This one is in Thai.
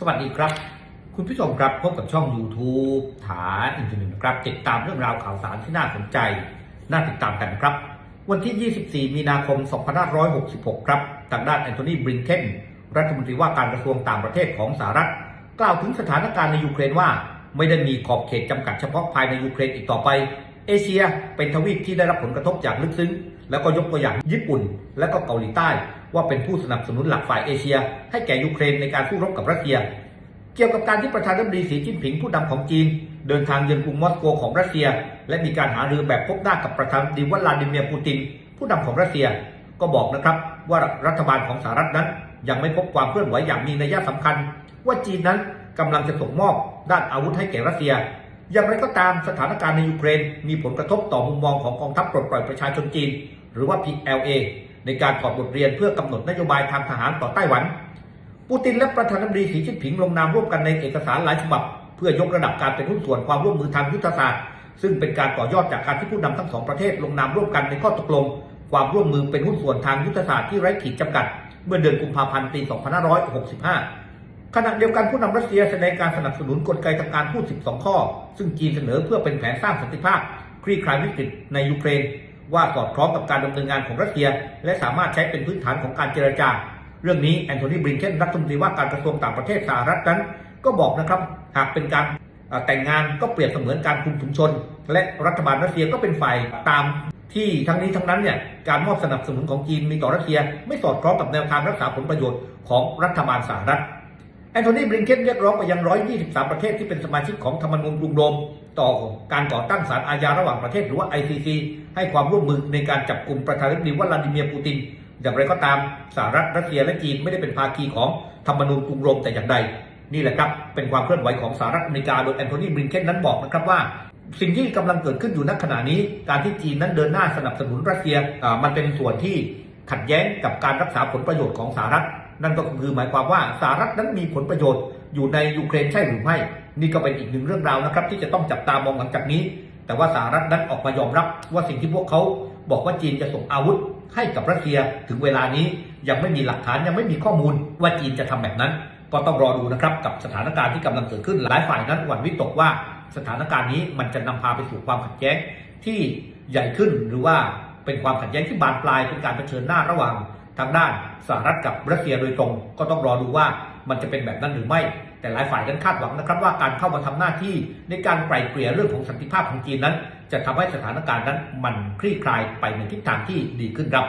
สวัสดีครับ คุณผู้ชมครับพบกับช่อง YouTube ฐานอินเทอร์เน็ตนครับ ติดตามเรื่องราวข่าวสารที่น่าสนใจ น่าติดตามกันครับ วันที่ 24 มีนาคม 2566 ครับ ทางด้านแอนโทนีบริงเคนรัฐมนตรีว่าการกระทรวงต่างประเทศของสหรัฐ กล่าวถึงสถานการณ์ในยูเครนว่า ไม่ได้มีขอบเขตจำกัดเฉพาะภายในยูเครนอีกต่อไป เอเชียเป็นทวีปที่ได้รับผลกระทบอย่างลึกซึ้ง แล้วก็ยกตัวอย่างญี่ปุ่น และก็เกาหลีใต้ ว่าเป็นผู้สนับสนุนหลักฝ่ายเอเชีย ให้แก่ยูเครนในการสู้รบกับรัสเซีย เกี่ยวกับการที่ประธานาธิบดีสีจิ้นผิงผู้นำของจีน เดินทางเยือนกรุงมอสโกของรัสเซีย และมีการหารือแบบพบหน้ากับประธานาธิบดีวลาดิเมียร์ปูติน ผู้นำของรัสเซีย ก็บอกนะครับว่ารัฐบาลของสหรัฐนั้น ยังไม่พบความเคลื่อนไหวอย่างมีนัยสำคัญ ว่าจีนนั้นกำลังจะส่งมอบด้านอาวุธให้แก่รัสเซีย อย่างไรก็ตามสถานการณ์ในยูเครนมีผลกระทบต่อมุมมองของกองทัพปลดปล่อยประชาชนจีน หรือว่า PLA ในการถอดบทเรียนเพื่อกำหนดนโยบายทางทหารต่อไต้หวัน ปูตินและประธานาธิบดีสีจิ้นผิงลงนามร่วมกันในเอกสารหลายฉบับ เพื่อยกระดับการเป็นหุ้นส่วนความร่วมมือทางยุทธศาสตร์ ซึ่งเป็นการต่อยอดจากการที่ผู้นำทั้งสองประเทศลงนามร่วมกันในข้อตกลง ความร่วมมือเป็นหุ้นส่วนทางยุทธศาสตร์ที่ไร้ขีดจำกัด เมื่อเดือนกุมภาพันธ์ปี 2565 ขณะเดียวกันผู้นำรัสเซียแสดงการสนับสนุนกลไกทางการทูต12 ข้อ ซึ่งจีนเสนอเพื่อเป็นแผนสร้างสันติภาพ คลี่คลายวิกฤตในยูเครน ว่าสอดคล้องกับการดำเนินงานของรัสเซีย และสามารถใช้เป็นพื้นฐานของการเจรจา เรื่องนี้แอนโทนีบริงเคนรัฐมนตรีว่าการกระทรวงต่างประเทศสหรัฐนั้น ก็บอกนะครับหากเป็นการแต่งงานก็เปรียบเสมือนการคุมถุงชน และรัฐบาลรัสเซียก็เป็นฝ่ายตามที่ทั้งนี้ทั้งนั้นเนี่ยการมอบสนับสนุนของจีนมีต่อรัสเซีย ไม่สอดคล้องกับแนวทางรักษาผลประโยชน์ของรัฐบาลสหรัฐ อนโทนีบริงเคนเรียกร้องไปยัง 123 ประเทศที่เป็นสมาชิกของธรรมนูญกรุงโรม ต่อการก่อตั้งศาลอาญาระหว่างประเทศหรือว่า ICC ให้ความร่วมมือในการจับกลุ่มประธานาธิบดีวลาดิเมียร์ปูติน อย่างไรก็ตามสหรัฐรัสเซียและจีนไม่ได้เป็นภาคีของธรรมนูญกรุงโรมแต่อย่างใด นี่แหละครับ เป็นความเคลื่อนไหวของสหรัฐอเมริกาโดยแอนโทนีบริงเคนนั้นบอกนะครับว่าสิ่งที่กำลังเกิดขึ้นอยู่ณขณะนี้ การที่จีนนั้นเดินหน้าสนับสนุนรัสเซียมันเป็นส่วนที่ขัดแย้งกับการรักษาผลประโยชน์ของสหรัฐ นั่นก็คือหมายความว่าสหรัฐนั้นมีผลประโยชน์อยู่ในยูเครนใช่หรือไม่ นี่ก็เป็นอีกหนึ่งเรื่องราวนะครับ ที่จะต้องจับตามองหลังจากนี้ แต่ว่าสหรัฐนั้นออกมายอมรับว่าสิ่งที่พวกเขาบอกว่าจีนจะส่งอาวุธให้กับรัสเซียถึงเวลานี้ยังไม่มีหลักฐานยังไม่มีข้อมูลว่าจีนจะทำแบบนั้น ก็ต้องรอดูนะครับกับสถานการณ์ที่กำลังเกิดขึ้นหลายฝ่ายนั้นหวั่นวิตกว่าสถานการณ์นี้มันจะนำพาไปสู่ความขัดแย้งที่ใหญ่ขึ้นหรือว่าเป็นความขัดแย้งที่บานปลายเป็นการเผชิญหน้าระหว่าง ทางด้านสหรัฐกับรัสเซียโดยตรง ก็ต้องรอดูว่ามันจะเป็นแบบนั้นหรือไม่ แต่หลายฝ่ายนั้นคาดหวังนะครับว่าการเข้ามาทำหน้าที่ในการไกล่เกลี่ยเรื่องของสันติภาพของจีนนั้น จะทำให้สถานการณ์นั้นมันคลี่คลายไปในทิศทางที่ดีขึ้นครับ